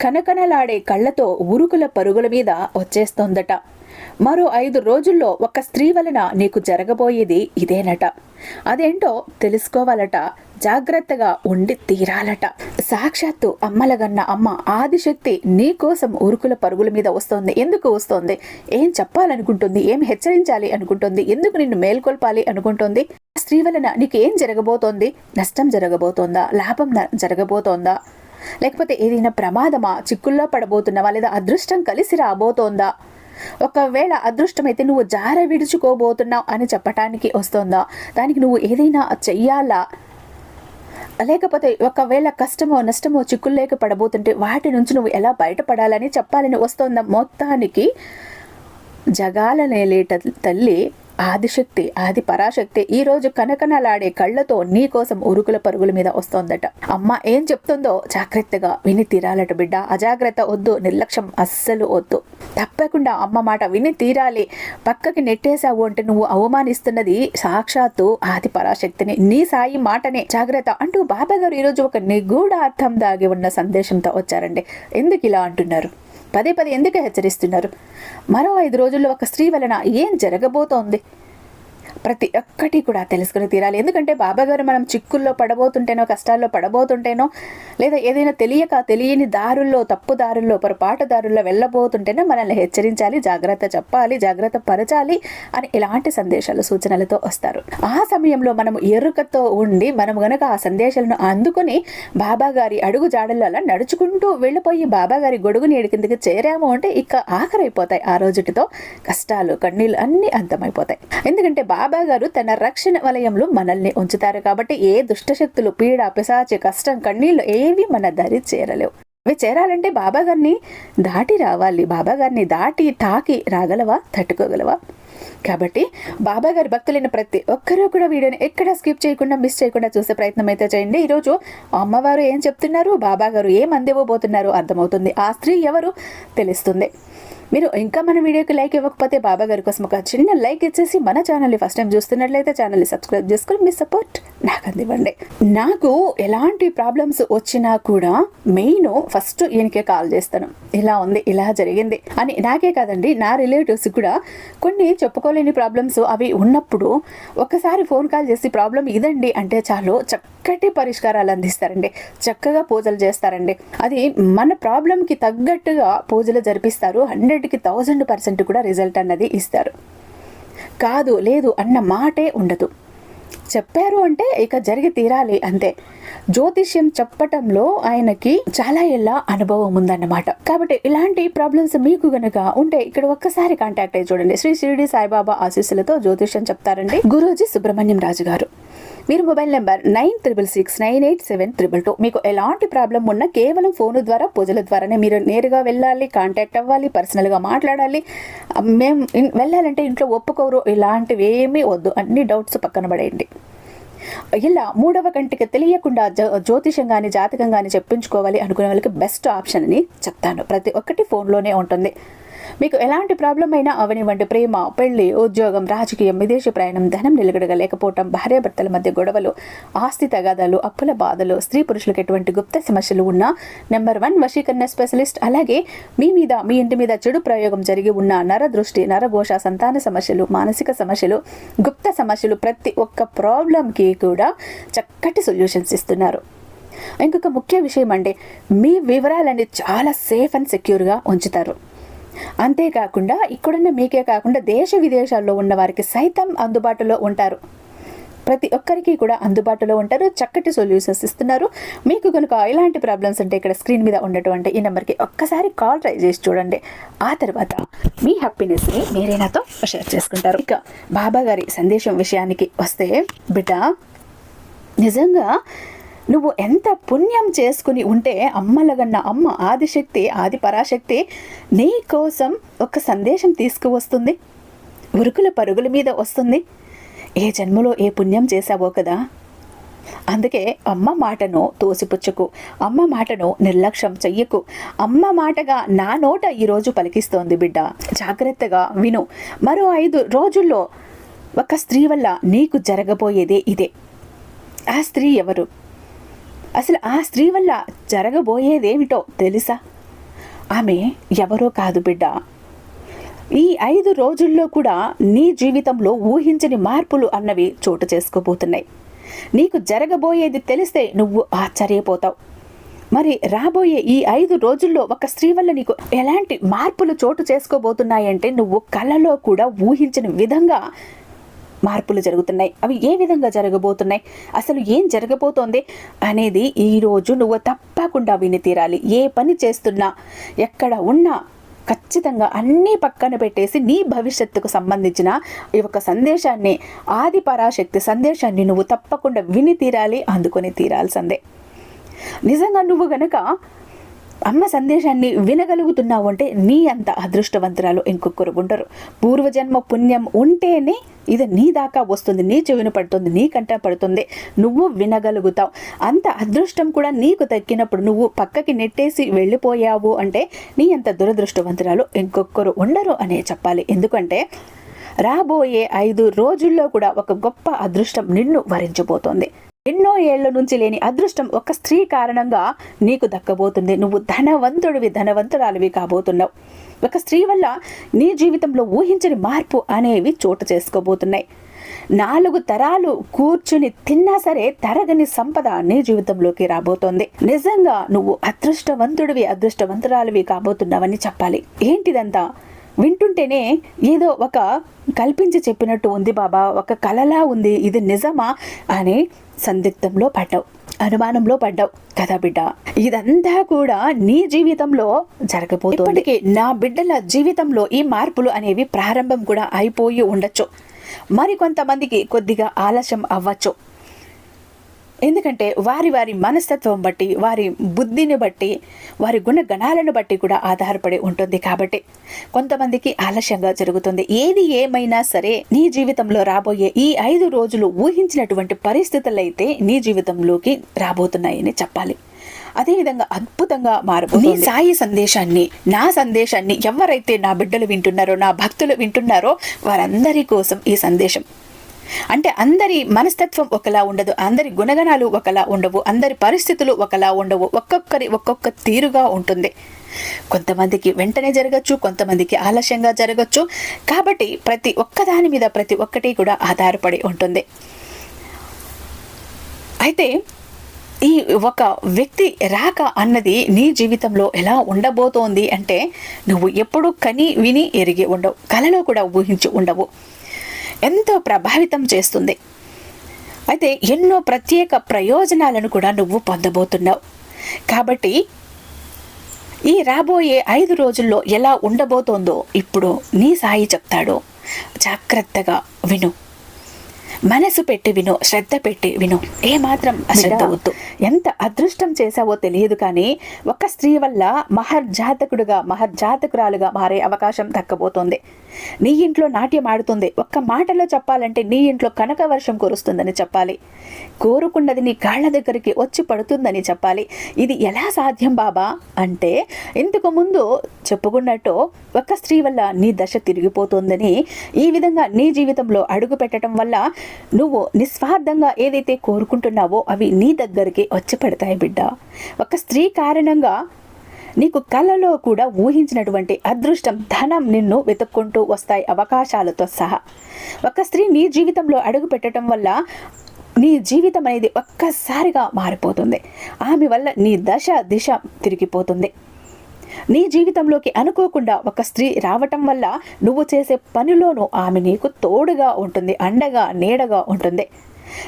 కనకనలాడే కళ్ళతో ఉరుకుల పరుగుల మీద వచ్చేస్తోందట. మరో ఐదు రోజుల్లో ఒక స్త్రీ వలన నీకు జరగబోయేది ఇదేనట. అదేంటో తెలుసుకోవాలట. జాగ్రత్తగా ఉండి తీరాలట. సాక్షాత్తు అమ్మలగన్న అమ్మ ఆదిశక్తి నీకోసం ఉరుకుల పరుగుల మీద వస్తోంది. ఎందుకు వస్తోంది? ఏం చెప్పాలనుకుంటుంది? ఏం హెచ్చరించాలి అనుకుంటుంది? ఎందుకు నిన్ను మేల్కొల్పాలి అనుకుంటుంది? స్త్రీ వలన నీకు ఏం జరగబోతోంది? నష్టం జరగబోతోందా? లాభం జరగబోతోందా? లేకపోతే ఏదైనా ప్రమాదమా? చిక్కుల్లో పడబోతున్నావా లేదా అదృష్టం కలిసి రాబోతోందా? ఒకవేళ అదృష్టమైతే నువ్వు జార విడుచుకోబోతున్నావు అని చెప్పటానికి వస్తోందా? దానికి నువ్వు ఏదైనా చెయ్యాలా? లేకపోతే ఒకవేళ కష్టమో నష్టమో చిక్కులు లేక పడబోతుంటే వాటి నుంచి నువ్వు ఎలా బయటపడాలని చెప్పాలని వస్తోందా? మొత్తానికి జగాలనే లేట తల్లి ఆదిశక్తి ఆది పరాశక్తి ఈ రోజు కనకనలాడే కళ్ళతో నీ కోసం ఉరుకుల పరుగుల మీద వస్తోందట. అమ్మ ఏం చెప్తుందో జాగ్రత్తగా విని తీరాలట బిడ్డ. అజాగ్రత్త వద్దు నిర్లక్ష్యం అస్సలు వద్దు. తప్పకుండా అమ్మ మాట విని తీరాలి. పక్కకి నెట్టేశావు అంటే నువ్వు అవమానిస్తున్నది సాక్షాత్తు ఆది పరాశక్తిని. నీ సాయి మాటనే జాగ్రత్త అంటూ బాబా గారు ఈరోజు ఒక నిగూఢ అర్థం దాగి ఉన్న సందేశంతో వచ్చారండి. ఎందుకు ఇలా అంటున్నారు? పదే పదే ఎందుకు హెచ్చరిస్తున్నారు? మరో ఐదు రోజుల్లో ఒక స్త్రీ వలన ఏం జరగబోతోంది? ప్రతి ఒక్కటి కూడా తెలుసుకుని తీరాలి. ఎందుకంటే బాబా గారు మనం చిక్కుల్లో పడబోతుంటేనో కష్టాల్లో పడబోతుంటేనో లేదా ఏదైనా తెలియక తెలియని దారుల్లో తప్పు దారుల్లో పొరపాటు దారుల్లో వెళ్ళబోతుంటేనో మనల్ని హెచ్చరించాలి జాగ్రత్త చెప్పాలి జాగ్రత్త పరచాలి అని ఇలాంటి సందేశాలు సూచనలతో వస్తారు. ఆ సమయంలో మనం ఎరుకతో ఉండి మనం గనక ఆ సందేశాలను అందుకుని బాబా గారి అడుగు జాడల్లో అలా నడుచుకుంటూ వెళ్ళిపోయి బాబా గారి గొడుగు నీడి కిందకి చేరాము అంటే ఇక ఆఖరైపోతాయి ఆ రోజుటితో. కష్టాలు కన్నీళ్ళు అన్నీ అంతమైపోతాయి. ఎందుకంటే బాబా గారు తన రక్షణ వలయంలో మనల్ని ఉంచుతారు కాబట్టి ఏ దుష్టశక్తులు పీడ పిశాచి కష్టం కన్నీళ్ళు ఏవి మన దరి చేరలేవు. అవి చేరాలంటే బాబా గారిని దాటి రావాలి. బాబా గారిని దాటి తాకి రాగలవా? తట్టుకోగలవా? కాబట్టి బాబా గారి భక్తులైన ప్రతి ఒక్కరూ కూడా వీడియోని ఎక్కడ స్కిప్ చేయకుండా మిస్ చేయకుండా చూసే ప్రయత్నం అయితే చేయండి. ఈరోజు అమ్మవారు ఏం చెప్తున్నారు? బాబా గారు ఏం అందివ్వబోతున్నారో? అర్థమవుతుంది. ఆ స్త్రీ ఎవరు? తెలుస్తుంది. మీరు ఇంకా మన వీడియోకి లైక్ ఇవ్వకపోతే బాబా గారి కోసం ఒక చిన్న లైక్ ఇచ్చేసి మన ఛానల్ని ఫస్ట్ టైం చూస్తున్నట్లయితే ఛానల్ని సబ్స్క్రైబ్ చేసుకుని మీ సపోర్ట్ నాకు అందివ్వండి. నాకు ఎలాంటి ప్రాబ్లమ్స్ వచ్చినా కూడా మెయిన్ ఫస్ట్ ఈయనకే కాల్ చేస్తాను. ఇలా ఉంది ఇలా జరిగింది అని నాకే కాదండి నా రిలేటివ్స్ కూడా కొన్ని చెప్పుకోలేని ప్రాబ్లమ్స్ అవి ఉన్నప్పుడు ఒకసారి ఫోన్ కాల్ చేసి ప్రాబ్లం ఇదండి అంటే చాలు చక్కటి పరిష్కారాలు అందిస్తారండి. చక్కగా పూజలు చేస్తారండి. అది మన ప్రాబ్లంకి తగ్గట్టుగా పూజలు జరిపిస్తారు. హండ్రెడ్ హండ్రెడ్కి థౌజండ్ పర్సెంట్ కూడా రిజల్ట్ అన్నది ఇస్తారు. కాదు లేదు అన్న మాటే ఉండదు. చెప్పారు అంటే ఇక జరిగి తీరాలి అంతే. జ్యోతిష్యం చెప్పటంలో ఆయనకి చాలా ఏళ్ళ అనుభవం ఉందన్నమాట. కాబట్టి ఇలాంటి ప్రాబ్లమ్స్ మీకు గనక ఉంటే ఇక్కడ ఒక్కసారి కాంటాక్ట్ అయ్యి చూడండి. శ్రీ షిరిడి సాయిబాబా ఆశీస్సులతో జ్యోతిష్యం చెప్తారండి గురూజీ సుబ్రహ్మణ్యం రాజు గారు మీరు mobile number nine triple six nine eight seven triple two. మీకు ఎలాంటి ప్రాబ్లం ఉన్నా కేవలం ఫోన్ ద్వారా పూజల ద్వారానే మీరు నేరుగా వెళ్ళాలి కాంటాక్ట్ అవ్వాలి పర్సనల్గా మాట్లాడాలి. మేము వెళ్ళాలంటే ఇంట్లో ఒప్పుకోరు ఇలాంటివి ఏమీ వద్దు. అన్ని డౌట్స్ పక్కన పడేయండి. ఇలా మూడవ కంటికి తెలియకుండా జ్యోతిషం కానీ జాతకం కానీ చెప్పించుకోవాలి అనుకునే వాళ్ళకి బెస్ట్ ఆప్షన్ అని చెప్తాను. ప్రతి ఒక్కటి ఫోన్లోనే ఉంటుంది. మీకు ఎలాంటి ప్రాబ్లం అయినా అవనివ్వండి ప్రేమ పెళ్ళి ఉద్యోగం రాజకీయం విదేశీ ప్రయాణం ధనం నిలకడగా లేకపోవటం భార్యాభర్తల మధ్య గొడవలు ఆస్తి తగాదాలు అప్పుల బాధలు స్త్రీ పురుషులకు ఎటువంటి గుప్త సమస్యలు ఉన్నా నెంబర్ వన్ వశీకరణ స్పెషలిస్ట్ అలాగే మీ మీద మీ ఇంటి మీద చెడు ప్రయోగం జరిగి ఉన్న నర దృష్టి నరఘోష సంతాన సమస్యలు మానసిక సమస్యలు గుప్త సమస్యలు ప్రతి ఒక్క ప్రాబ్లంకి కూడా చక్కటి సొల్యూషన్స్ ఇస్తున్నారు. ఇంకొక ముఖ్య విషయం అంటే మీ వివరాలన్నీ చాలా సేఫ్ అండ్ సెక్యూర్గా ఉంచుతారు. అంతేకాకుండా ఇక్కడున్న మీకే కాకుండా దేశ విదేశాల్లో ఉన్న వారికి సైతం అందుబాటులో ఉంటారు. ప్రతి ఒక్కరికి కూడా అందుబాటులో ఉంటారు. చక్కటి సొల్యూషన్స్ ఇస్తున్నారు. మీకు కనుక ఎలాంటి ప్రాబ్లమ్స్ అంటే ఇక్కడ స్క్రీన్ మీద ఉన్నటువంటి ఈ నెంబర్కి ఒక్కసారి కాల్ ట్రై చేసి చూడండి. ఆ తర్వాత మీ హ్యాపీనెస్ని మీరే నాతో షేర్ చేసుకుంటారు. ఇక బాబా గారి సందేశం విషయానికి వస్తే బిడ్డ నిజంగా నువ్వు ఎంత పుణ్యం చేసుకుని ఉంటే అమ్మలగన్న అమ్మ ఆదిశక్తి ఆది పరాశక్తి నీ కోసం ఒక సందేశం తీసుకువస్తుంది. ఉరుకుల పరుగుల మీద వస్తుంది. ఏ జన్మలో ఏ పుణ్యం చేశావో కదా? అందుకే అమ్మ మాటను తోసిపుచ్చుకు అమ్మ మాటను నిర్లక్ష్యం చెయ్యకు. అమ్మ మాటగా నా నోట ఈరోజు పలికిస్తోంది బిడ్డ. జాగ్రత్తగా విను. మరో ఐదు రోజుల్లో ఒక స్త్రీ వల్ల నీకు జరగబోయేదే ఇదే. ఆ స్త్రీ ఎవరు? అసలు ఆ స్త్రీ వల్ల జరగబోయేదేమిటో తెలుసా? ఆమె ఎవరో కాదు బిడ్డ. ఈ ఐదు రోజుల్లో కూడా నీ జీవితంలో ఊహించని మార్పులు అన్నవి చోటు చేసుకోబోతున్నాయి. నీకు జరగబోయేది తెలిస్తే నువ్వు ఆశ్చర్యపోతావు. మరి రాబోయే ఈ ఐదు రోజుల్లో ఒక స్త్రీ వల్ల నీకు ఎలాంటి మార్పులు చోటు చేసుకోబోతున్నాయంటే నువ్వు కళలో కూడా ఊహించిన విధంగా మార్పులు జరుగుతున్నాయి. అవి ఏ విధంగా జరగబోతున్నాయి? అసలు ఏం జరగబోతోంది? అనేది ఈరోజు నువ్వు తప్పకుండా విని తీరాలి. ఏ పని చేస్తున్నా ఎక్కడ ఉన్నా ఖచ్చితంగా అన్నీ పక్కన పెట్టేసి నీ భవిష్యత్తుకు సంబంధించిన ఈ యొక్క సందేశాన్ని ఆది పరాశక్తి సందేశాన్ని నువ్వు తప్పకుండా విని తీరాలి అందుకొని తీరాల్సిందే. నిజంగా నువ్వు గనక అమ్మ సందేశాన్ని వినగలుగుతున్నావు అంటే నీ అంత అదృష్టవంతురాలు ఇంకొకరు ఉండరు. పూర్వజన్మ పుణ్యం ఉంటేనే ఇది నీ దాకా వస్తుంది నీ చెవిన పడుతుంది నీ కంట పడుతుంది. నువ్వు వినగలుగుతావు. అంత అదృష్టం కూడా నీకు తక్కినప్పుడు నువ్వు పక్కకి నెట్టేసి వెళ్ళిపోయావు అంటే నీ అంత దురదృష్టవంతురాలు ఇంకొకరు ఉండరు అనే చెప్పాలి. ఎందుకంటే రాబోయే ఐదు రోజుల్లో కూడా ఒక గొప్ప అదృష్టం నిన్ను వరించబోతోంది. ఎన్నో ఏళ్ళ నుంచి లేని అదృష్టం ఒక స్త్రీ కారణంగా నీకు దక్కబోతుంది. నువ్వు ధనవంతుడివి ధనవంతురాలివి కాబోతున్నావు. ఒక స్త్రీ వల్ల నీ జీవితంలో ఊహించని మార్పు అనేవి చోటు చేసుకోబోతున్నాయి. నాలుగు తరాలు కూర్చుని తిన్నా సరే తరగని సంపద నీ జీవితంలోకి రాబోతోంది. నిజంగా నువ్వు అదృష్టవంతుడివి అదృష్టవంతురాలివి కాబోతున్నావని చెప్పాలి. ఏంటిదంతా? వింటుంటేనే ఏదో ఒక కల్పించి చెప్పినట్టు ఉంది బాబా ఒక కలలా ఉంది. ఇది నిజమా అని సందిగ్ధంలో పడ్డావు అనుమానంలో పడ్డావు కదా బిడ్డ. ఇదంతా కూడా నీ జీవితంలో జరగబోతుంది. ఇప్పటికీ నా బిడ్డల జీవితంలో ఈ మార్పులు అనేవి ప్రారంభం కూడా అయిపోయి ఉండొచ్చు. మరి కొంతమందికి కొద్దిగా ఆలస్యం అవ్వచ్చు. ఎందుకంటే వారి వారి మనస్తత్వం బట్టి వారి బుద్ధిని బట్టి వారి గుణగణాలను బట్టి కూడా ఆధారపడి ఉంటుంది కాబట్టి కొంతమందికి ఆలస్యంగా జరుగుతుంది. ఏది ఏమైనా సరే నీ జీవితంలో రాబోయే ఈ ఐదు రోజులు ఊహించినటువంటి పరిస్థితులైతే నీ జీవితంలోకి రాబోతున్నాయని చెప్పాలి. అదేవిధంగా అద్భుతంగా మారబోతుంది. నీ సాయి సందేశాన్ని నా సందేశాన్ని ఎవరైతే నా బిడ్డలు వింటున్నారో నా భక్తులు వింటున్నారో వారందరి కోసం ఈ సందేశం. అంటే అందరి మనస్తత్వం ఒకలా ఉండదు అందరి గుణగణాలు ఒకలా ఉండవు అందరి పరిస్థితులు ఒకలా ఉండవు ఒక్కొక్కరి ఒక్కొక్క తీరుగా ఉంటుంది. కొంతమందికి వెంటనే జరగచ్చు కొంతమందికి ఆలస్యంగా జరగచ్చు. కాబట్టి ప్రతి ఒక్కదాని మీద ప్రతి ఒక్కటి కూడా ఆధారపడి ఉంటుంది. అయితే ఈ ఒక వ్యక్తి రాక అన్నది నీ జీవితంలో ఎలా ఉండబోతోంది అంటే నువ్వు ఎప్పుడు కని విని ఎరిగి ఉండవు కలలో కూడా ఊహించి ఉండవు. ఎంతో ప్రభావితం చేస్తుంది. అయితే ఎన్నో ప్రత్యేక ప్రయోజనాలను కూడా నువ్వు పొందబోతున్నావు. కాబట్టి ఈ రాబోయే ఐదు రోజుల్లో ఎలా ఉండబోతోందో ఇప్పుడు నీ సాయి చెప్తాడో. జాగ్రత్తగా విను. మనసు పెట్టి విను శ్రద్ధ పెట్టి విను. ఏమాత్రం అశ్రద్ధ వద్దు. ఎంత అదృష్టం చేశావో తెలియదు కానీ ఒక స్త్రీ వల్ల మహర్జాతకుడుగా మహర్జాతకురాలుగా మారే అవకాశం దక్కబోతోంది. నీ ఇంట్లో నాట్యం ఆడుతుంది. ఒక్క మాటలో చెప్పాలంటే నీ ఇంట్లో కనక వర్షం కురుస్తుందని చెప్పాలి. కోరుకున్నది నీ కాళ్ళ దగ్గరికి వచ్చి పడుతుందని చెప్పాలి. ఇది ఎలా సాధ్యం బాబా? అంటే ఇంతకు ముందు చెప్పుకున్నట్టు ఒక స్త్రీ వల్ల నీ దశ తిరిగిపోతుందని ఈ విధంగా నీ జీవితంలో అడుగు పెట్టడం వల్ల నువ్వు నిస్వార్థంగా ఏదైతే కోరుకుంటున్నావో అవి నీ దగ్గరికి వచ్చి పెడతాయి బిడ్డ. ఒక స్త్రీ కారణంగా నీకు కళ్ళలో కూడా ఊహించినటువంటి అదృష్టం ధనం నిన్ను వెతుక్కుంటూ వస్తాయి అవకాశాలతో సహా. ఒక స్త్రీ నీ జీవితంలో అడుగు పెట్టడం వల్ల నీ జీవితం అనేది ఒక్కసారిగా మారిపోతుంది. ఆమె వల్ల నీ దశ దిశ తిరిగిపోతుంది. నీ జీవితంలోకి అనుకోకుండా ఒక స్త్రీ రావటం వల్ల నువ్వు చేసే పనిలోనూ ఆమె నీకు తోడుగా ఉంటుంది అండగా నీడగా ఉంటుంది.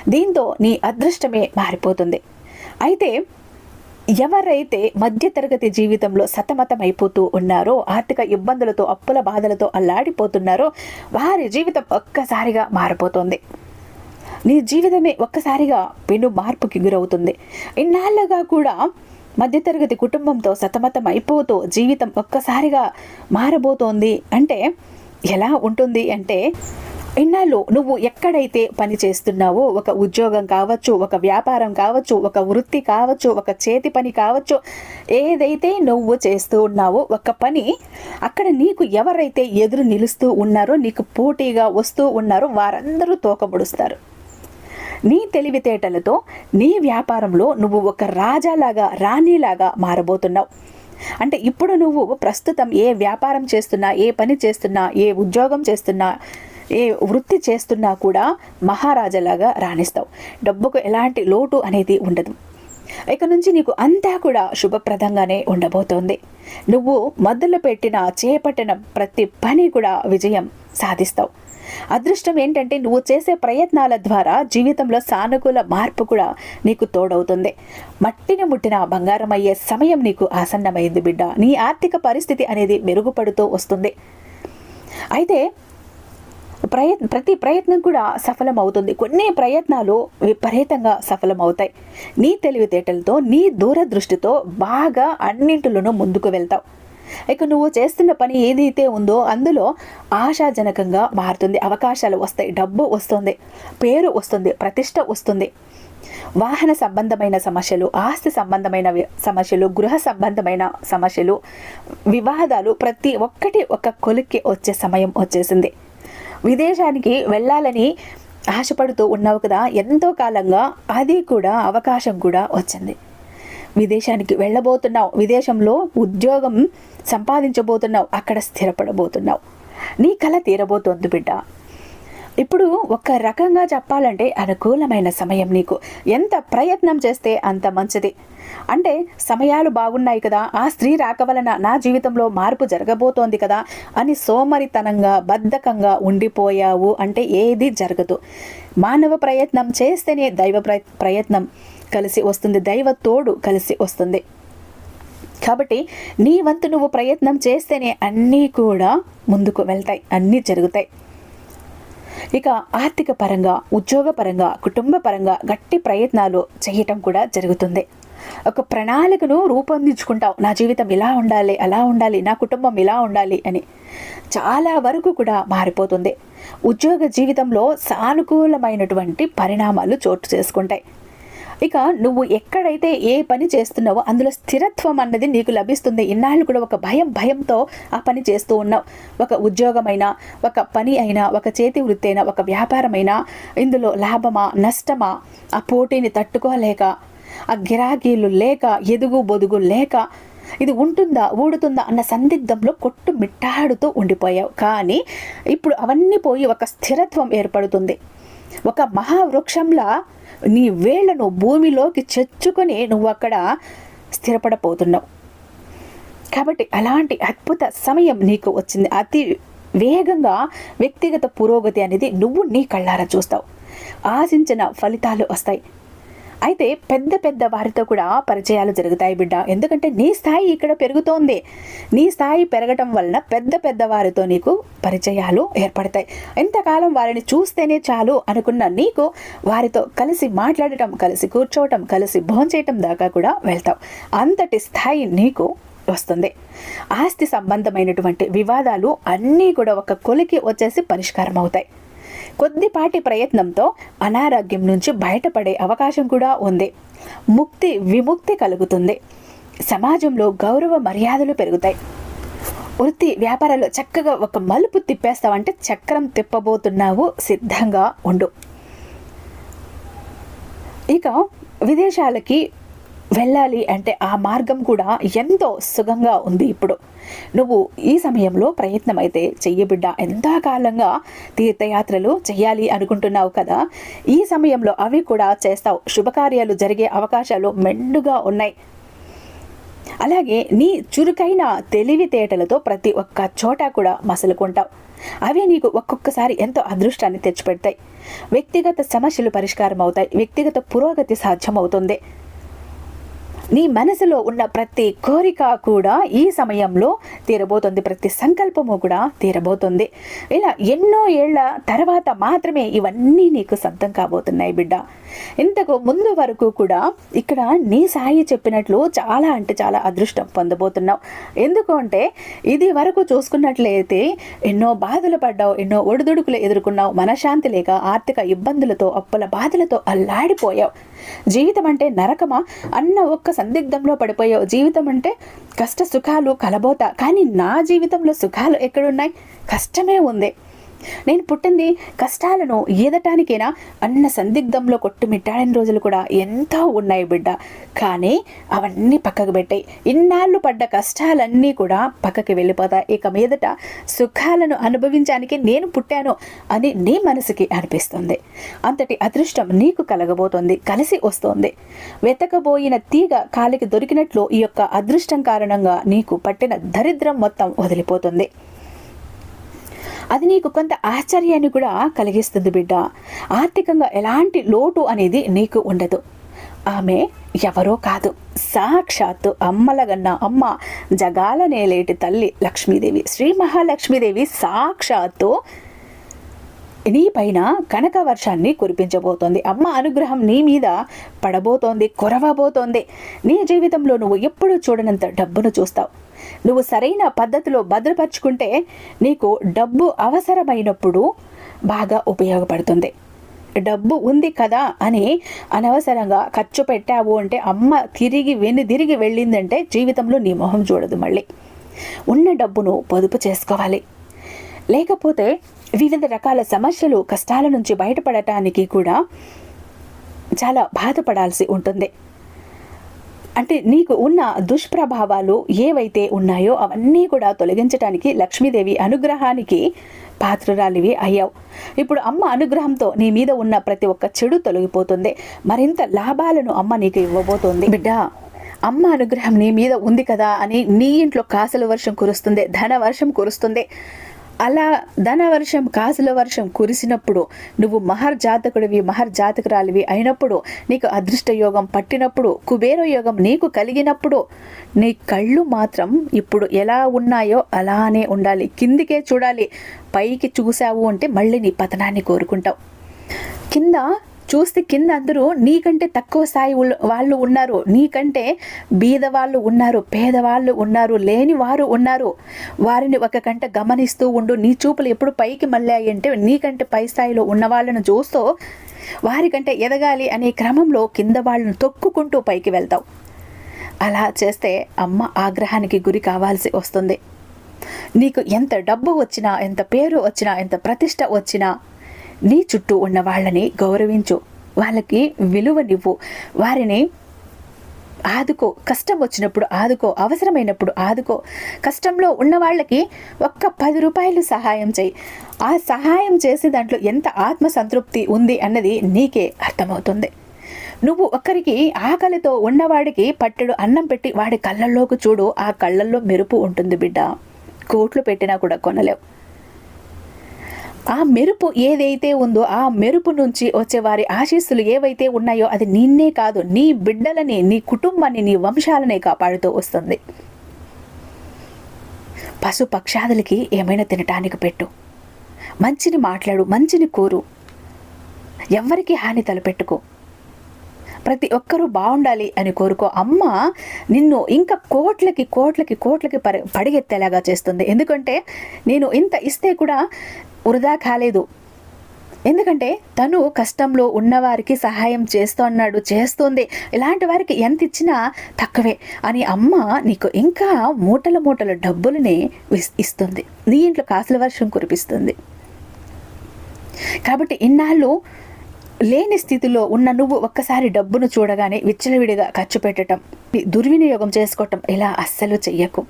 దీంతో నీ అదృష్టమే మారిపోతుంది. అయితే ఎవరైతే మధ్యతరగతి జీవితంలో సతమతమైపోతూ ఉన్నారో ఆర్థిక ఇబ్బందులతో అప్పుల బాధలతో అల్లాడిపోతున్నారో వారి జీవితం ఒక్కసారిగా మారిపోతుంది. నీ జీవితమే ఒక్కసారిగా పెను మార్పుకి గురవుతుంది. ఇన్నాళ్ళుగా కూడా మధ్యతరగతి కుటుంబంతో సతమతం అయిపోతూ జీవితం ఒక్కసారిగా మారబోతోంది. అంటే ఎలా ఉంటుంది అంటే ఇన్నాళ్ళు నువ్వు ఎక్కడైతే పని చేస్తున్నావో ఒక ఉద్యోగం కావచ్చు ఒక వ్యాపారం కావచ్చు ఒక వృత్తి కావచ్చు ఒక చేతి పని కావచ్చు ఏదైతే నువ్వు చేస్తూ ఉన్నావో ఒక పని అక్కడ నీకు ఎవరైతే ఎదురు నిలుస్తూ ఉన్నారో నీకు పోటీగా వస్తూ ఉన్నారో వారందరూ తోకబడుస్తారు. నీ తెలివితేటలతో నీ వ్యాపారంలో నువ్వు ఒక రాజాలాగా రాణిలాగా మారబోతున్నావు. అంటే ఇప్పుడు నువ్వు ప్రస్తుతం ఏ వ్యాపారం చేస్తున్నా ఏ పని చేస్తున్నా ఏ ఉద్యోగం చేస్తున్నా ఏ వృత్తి చేస్తున్నా కూడా మహారాజాలాగా రాణిస్తావు. డబ్బుకు ఎలాంటి లోటు అనేది ఉండదు. ఇక నుంచి నీకు అంతా కూడా శుభప్రదంగానే ఉండబోతోంది. నువ్వు మొదలు పెట్టిన చేపట్టిన ప్రతి పని కూడా విజయం సాధిస్తావు. అదృష్టం ఏంటంటే నువ్వు చేసే ప్రయత్నాల ద్వారా జీవితంలో సానుకూల మార్పు కూడా నీకు తోడవుతుంది. మట్టిని ముట్టిన బంగారం అయ్యే సమయం నీకు ఆసన్నమైంది బిడ్డ. నీ ఆర్థిక పరిస్థితి అనేది మెరుగుపడుతూ వస్తుంది. అయితే ప్రయత్ ప్రతి ప్రయత్నం కూడా సఫలం అవుతుంది కొన్ని ప్రయత్నాలు విపరీతంగా సఫలం అవుతాయి నీ తెలివితేటలతో నీ దూరదృష్టితో బాగా అన్నింటిలోనూ ముందుకు వెళ్తావు. ఇక నువ్వు చేస్తున్న పని ఏదైతే ఉందో అందులో ఆశాజనకంగా మారుతుంది. అవకాశాలు వస్తాయి డబ్బు వస్తుంది పేరు వస్తుంది ప్రతిష్ట వస్తుంది. వాహన సంబంధమైన సమస్యలు ఆస్తి సంబంధమైన సమస్యలు గృహ సంబంధమైన సమస్యలు వివాదాలు ప్రతి ఒక్కటి ఒక కొలిక్కి వచ్చే సమయం వచ్చేసింది. విదేశానికి వెళ్ళాలని ఆశపడుతూ ఉన్నావు కదా ఎంతో కాలంగా అది కూడా అవకాశం కూడా వచ్చింది. విదేశానికి వెళ్ళబోతున్నావు. విదేశంలో ఉద్యోగం సంపాదించబోతున్నావు. అక్కడ స్థిరపడబోతున్నావు. నీ కళ తీరబోతోంది బిడ్డ. ఇప్పుడు ఒక రకంగా చెప్పాలంటే అనుకూలమైన సమయం నీకు. ఎంత ప్రయత్నం చేస్తే అంత మంచిది. అంటే సమయాలు బాగున్నాయి కదా. ఆ స్త్రీ రాక వలన నా జీవితంలో మార్పు జరగబోతోంది కదా అని సోమరితనంగా బద్ధకంగా ఉండిపోయావు అంటే ఏది జరగదు. మానవ ప్రయత్నం చేస్తేనే దైవ ప్రయత్నం. కలిసి వస్తుంది. దైవ తోడు కలిసి వస్తుంది. కాబట్టి నీ వంతు నువ్వు ప్రయత్నం చేస్తేనే అన్నీ కూడా ముందుకు వెళ్తాయి. అన్నీ జరుగుతాయి. ఇక ఆర్థిక పరంగా ఉద్యోగపరంగా కుటుంబ పరంగా గట్టి ప్రయత్నాలు చేయటం కూడా జరుగుతుంది. ఒక ప్రణాళికను రూపొందించుకుంటావు. నా జీవితం ఇలా ఉండాలి అలా ఉండాలి నా కుటుంబం ఇలా ఉండాలి అని చాలా వరకు కూడా మారిపోతుంది. ఉద్యోగ జీవితంలో సానుకూలమైనటువంటి పరిణామాలు చోటు చేసుకుంటాయి. ఇక నువ్వు ఎక్కడైతే ఏ పని చేస్తున్నావో అందులో స్థిరత్వం అన్నది నీకు లభిస్తుంది. ఇన్నాళ్ళు కూడా ఒక భయం భయంతో ఆ పని చేస్తూ ఉన్నావు. ఒక ఉద్యోగమైనా ఒక పని అయినా ఒక చేతి వృత్తి అయినా ఒక వ్యాపారమైనా ఇందులో లాభమా నష్టమా? ఆ పోటీని తట్టుకోలేక ఆ గిరాకీలు లేక ఎదుగు బొదుగు లేక ఇది ఉంటుందా ఊడుతుందా అన్న సందిగ్ధంలో కొట్టు మిట్టాడుతూ ఉండిపోయావు. కానీ ఇప్పుడు అవన్నీ పోయి ఒక స్థిరత్వం ఏర్పడుతుంది. ఒక మహావృక్షంలా నీ వేళ్ళను భూమిలోకి చెచ్చుకొని నువ్వు అక్కడ స్థిరపడపోతున్నావు కాబట్టి అలాంటి అద్భుత సమయం నీకు వచ్చింది. అతి వేగంగా వ్యక్తిగత పురోగతి అనేది నువ్వు నీ కళ్ళారా చూస్తావు. ఆశించిన ఫలితాలు వస్తాయి. అయితే పెద్ద పెద్ద వారితో కూడా పరిచయాలు జరుగుతాయి బిడ్డ. ఎందుకంటే నీ స్థాయి ఇక్కడ పెరుగుతోంది. నీ స్థాయి పెరగటం వలన పెద్ద పెద్ద వారితో నీకు పరిచయాలు ఏర్పడతాయి. ఎంతకాలం వారిని చూస్తేనే చాలు అనుకున్న నీకు వారితో కలిసి మాట్లాడటం కలిసి కూర్చోవటం కలిసి భోంచేయటం దాకా కూడా వెళ్తావు. అంతటి స్థాయి నీకు వస్తుంది. ఆస్తి సంబంధమైనటువంటి వివాదాలు అన్నీ కూడా ఒక కొలికి వచ్చేసి పరిష్కారం అవుతాయి కొద్దిపాటి ప్రయత్నంతో అనారోగ్యం నుంచి బయటపడే అవకాశం కూడా ఉంది. ముక్తి విముక్తి కలుగుతుంది. సమాజంలో గౌరవ మర్యాదలు పెరుగుతాయి. వృత్తి వ్యాపారాల్లో చక్కగా ఒక మలుపు తిప్పేస్తావంటే చక్రం తిప్పబోతున్నావు సిద్ధంగా ఉండు. ఇక విదేశాలకి వెళ్ళాలి అంటే ఆ మార్గం కూడా ఎంతో సుఖంగా ఉంది ఇప్పుడు. నువ్వు ఈ సమయంలో ప్రయత్నం అయితే చెయ్యబిడ్డ ఎంతకాలంగా తీర్థయాత్రలు చేయాలి అనుకుంటున్నావు కదా? ఈ సమయంలో అవి కూడా చేస్తావు. శుభకార్యాలు జరిగే అవకాశాలు మెండుగా ఉన్నాయి. అలాగే నీ చురుకైన తెలివితేటలతో ప్రతి ఒక్క చోట కూడా మసలుకుంటావు. అవి నీకు ఒక్కొక్కసారి ఎంతో అదృష్టాన్ని తెచ్చిపెడతాయి. వ్యక్తిగత సమస్యలు పరిష్కారం అవుతాయి వ్యక్తిగత పురోగతి సాధ్యమవుతుంది. నీ మనసులో ఉన్న ప్రతి కోరిక కూడా ఈ సమయంలో తీరబోతుంది. ప్రతి సంకల్పము కూడా తీరబోతుంది. ఇలా ఎన్నో ఏళ్ళ తర్వాత మాత్రమే ఇవన్నీ నీకు సొంతం కాబోతున్నాయి బిడ్డ. ఇంతకు ముందు వరకు కూడా ఇక్కడ నీ సాయి చెప్పినట్లు చాలా అంటే చాలా అదృష్టం పొందబోతున్నావు. ఎందుకు అంటే ఇది వరకు చూసుకున్నట్లయితే ఎన్నో బాధలు పడ్డావు ఎన్నో ఒడిదుడుకులు ఎదుర్కొన్నావు మనశాంతి లేక ఆర్థిక ఇబ్బందులతో అప్పుల బాధలతో అల్లాడిపోయావు. జీవితం అంటే నరకమా? అన్న ఒక్క సందిగ్ధంలో పడిపోయావు జీవితం అంటే కష్ట సుఖాలు కలబోత. కానీ నా జీవితంలో సుఖాలు ఎక్కడున్నాయి? కష్టమే ఉంది. నేను పుట్టింది కష్టాలను ఈదటానికేనా? అన్న సందిగ్ధంలో కొట్టుమిట్టాడిన రోజులు కూడా ఎంతో ఉన్నాయి బిడ్డ. కానీ అవన్నీ పక్కకు పెట్టాయి. ఇన్నాళ్ళు పడ్డ కష్టాలన్నీ కూడా పక్కకి వెళ్ళిపోతాయి. ఇక మీదట సుఖాలను అనుభవించడానికి నేను పుట్టాను అని నీ మనసుకి అనిపిస్తుంది. అంతటి అదృష్టం నీకు కలగబోతోంది కలిసి వస్తోంది. వెతకబోయిన తీగ కాలికి దొరికినట్లు ఈ యొక్క అదృష్టం కారణంగా నీకు పట్టిన దరిద్రం మొత్తం వదిలిపోతుంది. అది నీకు కొంత ఆశ్చర్యాన్ని కూడా కలిగిస్తుంది బిడ్డ. ఆర్థికంగా ఎలాంటి లోటు అనేది నీకు ఉండదు. ఆమె ఎవరో కాదు. సాక్షాత్తు అమ్మలగన్న అమ్మ జగాల నేలేటి తల్లి లక్ష్మీదేవి. శ్రీ మహాలక్ష్మీదేవి సాక్షాత్తు నీ పైన కనక వర్షాన్ని కురిపించబోతోంది. అమ్మ అనుగ్రహం నీ మీద పడబోతోంది కొరవబోతోంది. నీ జీవితంలో నువ్వు ఎప్పుడూ చూడనంత డబ్బును చూస్తావు. నువ్వు సరైన పద్ధతిలో భద్రపరుచుకుంటే నీకు డబ్బు అవసరమైనప్పుడు బాగా ఉపయోగపడుతుంది. డబ్బు ఉంది కదా అని అనవసరంగా ఖర్చు పెట్టావు అంటే అమ్మ తిరిగి వెన్ను తిరిగి వెళ్ళిందంటే జీవితంలో నీ మొహం చూడదు మళ్ళీ. ఉన్న డబ్బును పొదుపు చేసుకోవాలి. లేకపోతే వివిధ రకాల సమస్యలు కష్టాల నుంచి బయటపడటానికి కూడా చాలా బాధపడాల్సి ఉంటుంది. అంటే నీకు ఉన్న దుష్ప్రభావాలు ఏవైతే ఉన్నాయో అవన్నీ కూడా తొలగించడానికి లక్ష్మీదేవి అనుగ్రహానికి పాత్రురాలివి అయ్యావు. ఇప్పుడు అమ్మ అనుగ్రహంతో నీ మీద ఉన్న ప్రతి ఒక్క చెడు తొలగిపోతుంది. మరింత లాభాలను అమ్మ నీకు ఇవ్వబోతోంది. బిడ్డ అమ్మ అనుగ్రహం నీ మీద ఉంది కదా అని నీ ఇంట్లో కాసుల వర్షం కురుస్తుంది ధన వర్షం కురుస్తుంది. అలా ధన వర్షం కాసుల వర్షం కురిసినప్పుడు నువ్వు మహర్ జాతకుడివి మహర్ జాతకురాలివి అయినప్పుడు నీకు అదృష్ట యోగం పట్టినప్పుడు కుబేర యోగం నీకు కలిగినప్పుడు నీ కళ్ళు మాత్రం ఇప్పుడు ఎలా ఉన్నాయో అలానే ఉండాలి. కిందికే చూడాలి. పైకి చూసావు అంటే మళ్ళీ నీ పతనాన్ని కోరుకుంటావు. కింద చూస్తే కింద అందరూ నీకంటే తక్కువ స్థాయి వాళ్ళు ఉన్నారు. నీకంటే బీదవాళ్ళు ఉన్నారు పేదవాళ్ళు ఉన్నారు లేని వారు ఉన్నారు. వారిని ఒక కంట గమనిస్తూ ఉండు. నీ చూపులు ఎప్పుడు పైకి మళ్ళాయి అంటే నీకంటే పై స్థాయిలో ఉన్న వాళ్ళను చూస్తూ వారికంటే ఎదగాలి అనే క్రమంలో కింద వాళ్ళను తొక్కుకుంటూ పైకి వెళ్తావు. అలా చేస్తే అమ్మ ఆగ్రహానికి గురి కావాల్సి వస్తుంది. నీకు ఎంత డబ్బు వచ్చినా ఎంత పేరు వచ్చినా ఎంత ప్రతిష్ట వచ్చినా నీ చుట్టూ ఉన్న వాళ్ళని గౌరవించు. వాళ్ళకి విలువనివ్వు. వారిని ఆదుకో. కష్టం వచ్చినప్పుడు ఆదుకో. అవసరమైనప్పుడు ఆదుకో. కష్టంలో ఉన్న వాళ్ళకి ఒక్క పది రూపాయలు సహాయం చేయి. ఆ సహాయం చేసే దాంట్లో ఎంత ఆత్మ సంతృప్తి ఉంది అన్నది నీకే అర్థమవుతుంది. నువ్వు ఒక్కరికి ఆకలితో ఉన్నవాడికి పట్టెడు అన్నం పెట్టి వాడి కళ్ళల్లోకి చూడు. ఆ కళ్ళల్లో మెరుపు ఉంటుంది బిడ్డ. కోట్లు పెట్టినా కూడా కొనలేవు. ఆ మెరుపు ఏదైతే ఉందో ఆ మెరుపు నుంచి వచ్చే వారి ఆశీస్సులు ఏవైతే ఉన్నాయో అది నిన్నే కాదు నీ బిడ్డలని నీ కుటుంబాన్ని నీ వంశాలనే కాపాడుతూ వస్తుంది. పశు పక్షాదులకి ఏమైనా తినటానికి పెట్టు. మంచిని మాట్లాడు మంచిని కోరు. ఎవరికి హాని తలపెట్టుకో. ప్రతి ఒక్కరూ బాగుండాలి అని కోరుకో. అమ్మ నిన్ను ఇంకా కోట్లకి కోట్లకి కోట్లకి పరి పడిగెత్తేలాగా చేస్తుంది. ఎందుకంటే నేను ఇంత ఇస్తే కూడా వృధా కాలేదు. ఎందుకంటే తను కష్టంలో ఉన్నవారికి సహాయం చేస్తున్నాడు చేస్తుంది. ఇలాంటి వారికి ఎంత ఇచ్చినా తక్కువే అని అమ్మ నీకు ఇంకా మూటల మూటల డబ్బులని ఇస్తుంది. నీ ఇంట్లో కాసుల వర్షం కురిపిస్తుంది. కాబట్టి ఇన్నాళ్ళు లేని స్థితిలో ఉన్న నువ్వు ఒక్కసారి డబ్బును చూడగానే విచ్చలవిడిగా ఖర్చు పెట్టడం దుర్వినియోగం చేసుకోవటం ఇలా అస్సలు చెయ్యకు.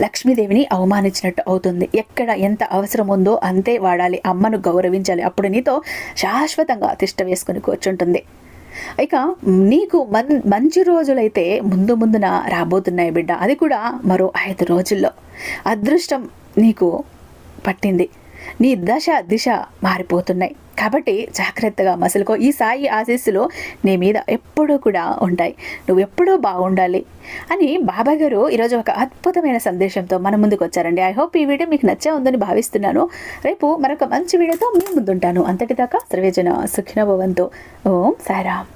లక్ష్మీదేవిని అవమానించినట్టు అవుతుంది. ఎక్కడ ఎంత అవసరం ఉందో అంతే వాడాలి. అమ్మను గౌరవించాలి. అప్పుడు నీతో శాశ్వతంగా తిష్ట వేసుకుని కూర్చుంటుంది. ఇక నీకు మన్ మంచి రోజులైతే ముందు ముందున రాబోతున్నాయి బిడ్డ. అది కూడా మరో ఐదు రోజుల్లో. అదృష్టం నీకు పట్టింది. నీ దశ దిశ మారిపోతున్నాయి. కాబట్టి జాగ్రత్తగా మసలుకో. ఈ సాయి ఆశీస్సులు నీ మీద ఎప్పుడూ కూడా ఉంటాయి. నువ్వు ఎప్పుడూ బాగుండాలి అని బాబా గారు ఈరోజు ఒక అద్భుతమైన సందేశంతో మన ముందుకు వచ్చారండి. ఐ హోప్ ఈ వీడియో మీకు నచ్చే ఉందని భావిస్తున్నాను. రేపు మరొక మంచి వీడియోతో మీ ముందుంటాను. అంతటిదాకా సర్వేజన సుఖినభవంతో ఓం సాయిరామ్.